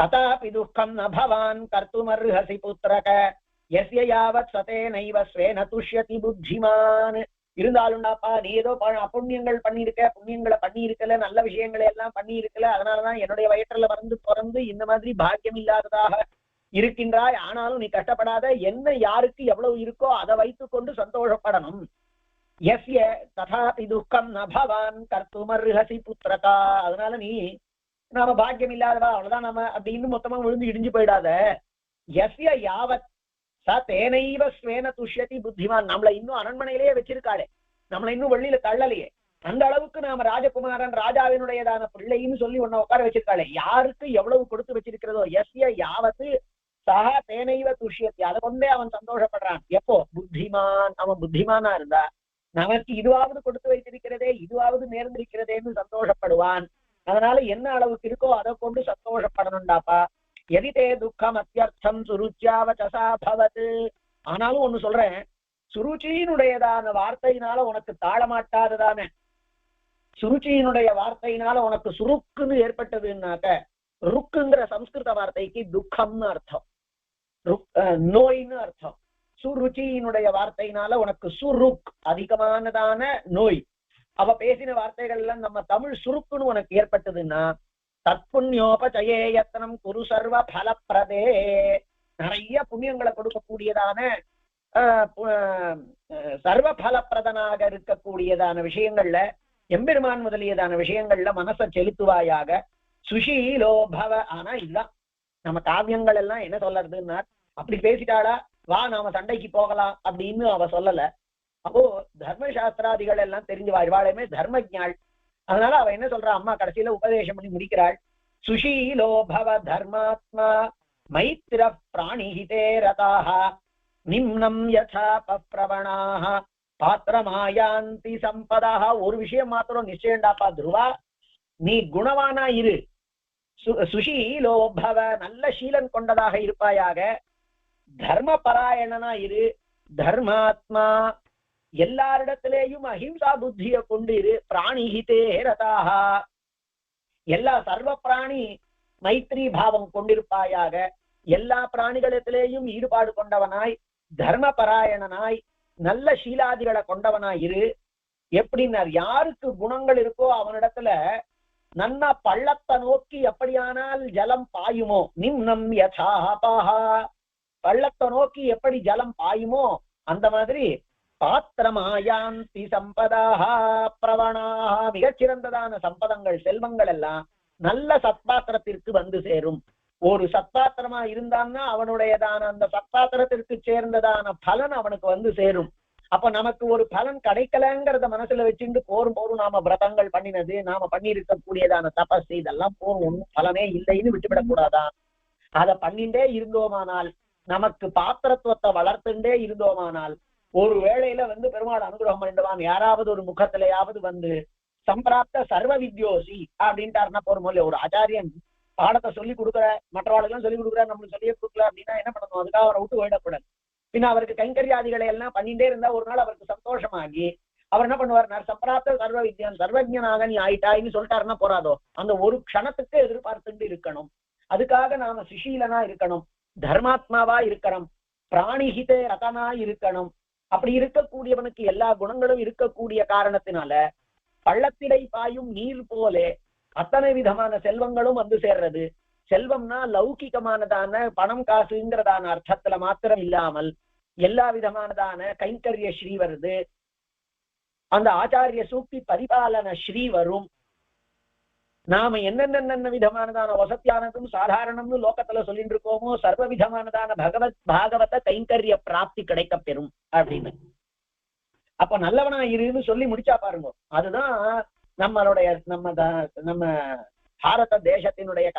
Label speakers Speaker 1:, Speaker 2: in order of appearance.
Speaker 1: ததாபி துக்கம் न भवान् कर्तुमर्हसि पुत्रक எஸ்ய யாவத் சதே நைவ ஸ்வேன துஷ்யதி புத்திமான். இருந்தாலும்டாப்பா நீ ஏதோ ப- பண்ணியிருக்க புண்ணியங்களை பண்ணியிருக்கல நல்ல விஷயங்களை எல்லாம் பண்ணியிருக்கல அதனாலதான் என்னுடைய வயிற்றுல வந்து பிறந்து இந்த மாதிரி பாக்கியம் இல்லாததாக இருக்கின்றாய். ஆனாலும் நீ கஷ்டப்படாத என்ன யாருக்கு எவ்வளவு இருக்கோ அதை வைத்துக் கொண்டு சந்தோஷப்படணும். எஸ்ய ததாபி துக்கம் ந பவான் கர்த்துமர்ஹசி புத்திரகா. அதனால நீ நாம பாக்கியம் இல்லாதவா அவ்வளவுதான் நாம. அப்படின்னு மொத்தமா விழுந்து இடிஞ்சு போயிடாத. எஸ்ய யாவத். ச தேனைவ ஸ்வேன துஷ்யதி புத்திமான். நம்மள இன்னும் அரண்மனையிலேயே வச்சிருக்காளே. நம்மள இன்னும் வெளியில தள்ளலையே. அந்த அளவுக்கு நாம ராஜகுமாரன் ராஜாவினுடையதான பிள்ளைன்னு சொல்லி உன்னை உட்கார வச்சிருக்காளே. யாருக்கு எவ்வளவு கொடுத்து வச்சிருக்கிறதோ? எஸ்ய யாவத்து சஹ தேனைவ துஷ்யத்தி அதை கொண்டே அவன் சந்தோஷப்படுறான். எப்போ? புத்திமான். அவன் புத்திமானா இருந்தா. நமக்கு இதுவாவது கொடுத்து வைத்திருக்கிறதே இதுவாவது நேர்ந்திருக்கிறதேன்னு சந்தோஷப்படுவான். அதனால என்ன அளவுக்கு இருக்கோ அதை கொண்டு சந்தோஷப்படணும்டாப்பா. எதிதே துக்கம் அத்தியர்த்தம் சுருச்சியாவச்சசா பவது. ஆனாலும் ஒண்ணு சொல்றேன் சுருச்சியினுடையதான வார்த்தையினால உனக்கு தாழமாட்டாததானே சுருச்சியினுடைய வார்த்தையினால உனக்கு சுருக்குன்னு ஏற்பட்டதுன்னாக்க ருக்குங்கிற சம்ஸ்கிருத வார்த்தைக்கு துக்கம்னு அர்த்தம். ருக்- அஹ், நோய்னு அர்த்தம். சுருச்சியினுடைய வார்த்தையினால உனக்கு சுருக் அதிகமானதான நோய். அவ பேசின வார்த்தைகள் எல்லாம் நம்ம தமிழ் சுருக்குன்னு உனக்கு ஏற்பட்டதுன்னா தற்புண்ணியோபச்சயே யத்தனம் குரு சர்வ பலப்பிரதே. நிறைய புண்ணியங்களை கொடுக்கக்கூடியதான ஆஹ், சர்வ பலப்பிரதனாக இருக்கக்கூடியதான விஷயங்கள்ல எம்பெருமான் முதலியதான விஷயங்கள்ல மனசை செலுத்துவாயாக சுஷீலோ பவ. ஆனா இதுதான். நம்ம காவியங்கள் எல்லாம் என்ன சொல்றதுன்னா அப்படி பேசிட்டாளா? வா நாம சண்டைக்கு போகலாம். அப்படின்னு அவ சொல்லல. அப்போ தர்மசாஸ்திராதிகள் எல்லாம் தெரிஞ்சு வாழ்வாளுமே தர்மஜாள். அதனால அவ என்ன சொல்றா? அம்மா கடைசியில உபதேசம் பண்ணி முடிக்கிறாள். சுஷீலோ பவ தர்மாத்மா மைத்திர பிராணிஹிதே ரதாக நிம்னம் யதா பப்ரவணாக பாத்திரமாயாந்தி சம்பதாக ஒரு விஷயம் மாத்திரம் நிச்சயம்டாப்பா துருவா. நீ குணவானா இரு. சு- சுஷீலோ பவ நல்ல சீலன் கொண்டதாக இருப்பாயாக. தர்ம பராயணனா இரு. தர்மாத்மா எல்லாரிடத்திலேயும் அஹிம்சா புத்திய கொண்டு இரு பிராணிஹிதே ரதாக எல்லா சர்வ பிராணி மைத்ரி பாவம் கொண்டிருப்பாயாக. எல்லா பிராணிகளிடத்திலேயும் ஈடுபாடு கொண்டவனாய் தர்ம பராயணனாய் நல்ல சீலாதிகளை கொண்டவனாய் இரு. எப்படின்னார்? யாருக்கு குணங்கள் இருக்கோ அவனிடத்துல நன்னா பள்ளத்தை நோக்கி எப்படியானால் ஜலம் பாயுமோ? நிம்னம் யதாபாஹா பள்ளத்தை நோக்கி எப்படி ஜலம் பாயுமோ? அந்த மாதிரி பாத்திரமாயாந்தி சம்பதாக பிரவணாக மிகச்சிறந்ததான சம்பதங்கள் செல்வங்கள் எல்லாம் நல்ல சத்பாத்திரத்திற்கு வந்து சேரும். ஒரு சத்பாத்திரமா இருந்தான்னா அவனுடையதான அந்த சத்பாத்திரத்திற்கு சேர்ந்ததான பலன் அவனுக்கு வந்து சேரும். அப்ப நமக்கு ஒரு பலன் கிடைக்கலங்கிறத மனசுல வச்சுட்டு போரும் போரும் நாம விரதங்கள் பண்ணினது நாம பண்ணி இருக்கக்கூடியதான தபஸ் இதெல்லாம் போரும் ஒண்ணும் பலனே இல்லைன்னு விட்டுவிடக்கூடாதான் அதை பண்ணிண்டே இருந்தோமானால் நமக்கு பாத்திரத்துவத்தை வளர்த்துண்டே இருந்தோமானால் ஒரு வேளையில வந்து பெருமாள் அனுகிரகம் பண்ணிடுவான் யாராவது ஒரு முகத்திலேயாவது வந்து சம்பிராப்த சர்வ வித்யோசி அப்படின்ட்டாருன்னா போரும் இல்லையா? ஒரு ஆச்சாரியன் பாடத்தை சொல்லி கொடுக்குற மற்றவாளுக்கெல்லாம் சொல்லி கொடுக்குற நம்மளுக்கு சொல்லியே கொடுக்கல அப்படின்னா என்ன பண்ணணும் அதுக்காக அவரை விட்டு போயிடக்கூடாது. பின்ன அவருக்கு கைங்கரியாதிகளை எல்லாம் பண்ணிட்டே இருந்தா ஒரு நாள் அவருக்கு சந்தோஷமாகி அவர் என்ன பண்ணுவார்? நான் சம்பிராப்த சர்வ வித்யான் சர்வஜனாக நீ ஆயிட்டாயின்னு சொல்லிட்டாருன்னா போறாதோ? அந்த ஒரு க்ஷணத்துக்கு எதிர்பார்த்துட்டு இருக்கணும். அதுக்காக நாம சுஷீலனா இருக்கணும். தர்மாத்மாவா இருக்கணும். பிராணிஹிதே ரதனா இருக்கணும். அப்படி இருக்கக்கூடியவனுக்கு எல்லா குணங்களும் இருக்கக்கூடிய காரணத்தினால பள்ளத்திடை பாயும் நீர் போலே அத்தனை விதமான செல்வங்களும் வந்து சேர்றது. செல்வம்னா லௌகிகமானதான பணம் காசுங்கிறதான அர்த்தத்துல மாத்திரம் இல்லாமல் எல்லா விதமானதான கைங்கரிய ஸ்ரீ வருது. அந்த ஆச்சாரிய சூக்தி பரிபாலன ஸ்ரீ வரும். நாம என்னென்ன விதமானதான வசத்தியானதும் சாதாரணம்னு லோகத்துல சொல்லிட்டு இருக்கோமோ சர்வ விதமானதான பகவத் பாகவத கைங்கரிய பிராப்தி கிடைக்க பெறும் அப்படின்னு. அப்ப நல்லவனா இருன்னு சொல்லி முடிச்சா பாருங்க. அதுதான் நம்மளுடைய நம்ம த- நம்ம பாரத தேசத்தினுடைய